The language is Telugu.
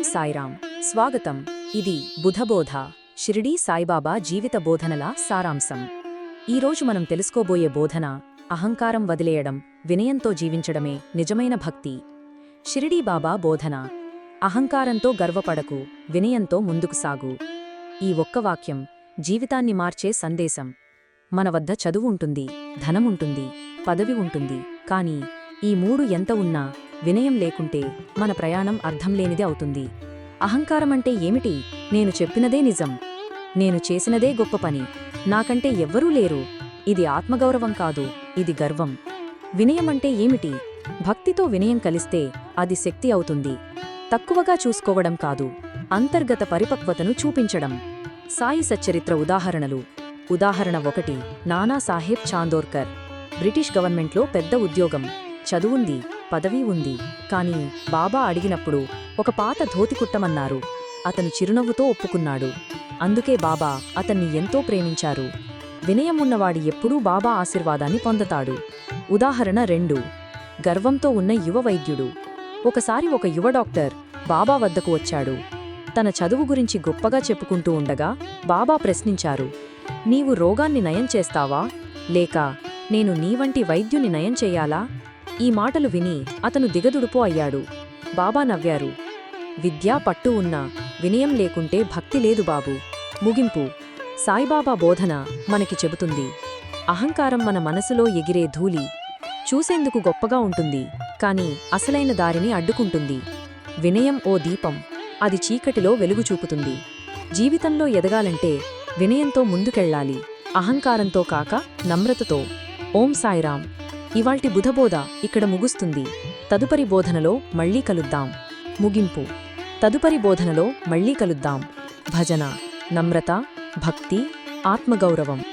ఓం సాయిరాం స్వాగతం. ఇది బుధబోధ. షిరిడీ సాయిబాబా జీవిత బోధనల సారాంశం. ఈరోజు మనం తెలుసుకోబోయే బోధన అహంకారం వదిలేయడం వినయంతో జీవించడమే నిజమైన భక్తి. షిరిడీ బాబా బోధన అహంకారంతో గర్వపడకు వినయంతో ముందుకు సాగు. ఈ ఒక్క వాక్యం జీవితాన్ని మార్చే సందేశం. మన వద్ద చదువు ఉంటుంది ధనముంటుంది పదవి ఉంటుంది కాని ఈ మూడు ఎంత ఉన్నా వినయం లేకుంటే మన ప్రయాణం అర్థంలేనిదే అవుతుంది. అహంకారమంటే ఏమిటి? నేను చెప్పినదే నిజం. నేను చేసినదే గొప్ప పని. నాకంటే ఎవ్వరూ లేరు. ఇది ఆత్మగౌరవం కాదు ఇది గర్వం. వినయమంటే ఏమిటి? భక్తితో వినయం కలిస్తే అది శక్తి అవుతుంది. తక్కువగా చూసుకోవడం కాదు అంతర్గత పరిపక్వతను చూపించడం. సాయి సచ్చరిత్ర ఉదాహరణలు. ఉదాహరణ ఒకటి నానా సాహెబ్ చాందోర్కర్. బ్రిటిష్ గవర్నమెంట్లో పెద్ద ఉద్యోగం. చదువుంది. పదవి ఉంది. కాని బాబా అడిగినప్పుడు ఒక పాత ధోతి కుట్టమన్నారు. అతను చిరునవ్వుతో ఒప్పుకున్నాడు. అందుకే బాబా అతన్ని ఎంతో ప్రేమించారు. వినయం ఉన్నవాడి ఎప్పుడూ బాబా ఆశీర్వాదాన్ని పొందతాడు. ఉదాహరణ రెండు. గర్వంతో ఉన్న యువ వైద్యుడు. ఒకసారి ఒక యువ డాక్టర్ బాబా వద్దకు వచ్చాడు. తన చదువు గురించి గొప్పగా చెప్పుకుంటూ ఉండగా బాబా ప్రశ్నించారు. నీవు రోగాన్ని నయం చేస్తావా? లేక నేను నీ వంటి వైద్యుని నయం చేయాలా? ఈ మాటలు విని అతను దిగదుడుపు అయ్యాడు. బాబా నవ్వారు. విద్యా పట్టు ఉన్నా వినయం లేకుంటే భక్తి లేదు బాబు. ముగింపు. సాయిబాబా బోధన మనకి చెబుతుంది. అహంకారం మన మనసులో ఎగిరే ధూళి. చూసేందుకు గొప్పగా ఉంటుంది. కాని అసలైన దారిని అడ్డుకుంటుంది. వినయం ఓ దీపం. అది చీకటిలో వెలుగు చూపుతుంది. జీవితంలో ఎదగాలంటే వినయంతో ముందుకెళ్ళాలి. అహంకారంతో కాక నమ్రతతో. ఓం సాయిరాం ఇవాల్టి బుధబోధ ఇక్కడ ముగుస్తుంది. తదుపరి బోధనలో మళ్ళీ కలుద్దాం. ముగింపు. తదుపరి బోధనలో మళ్ళీ కలుద్దాం. భజన. నమ్రత భక్తి ఆత్మగౌరవం.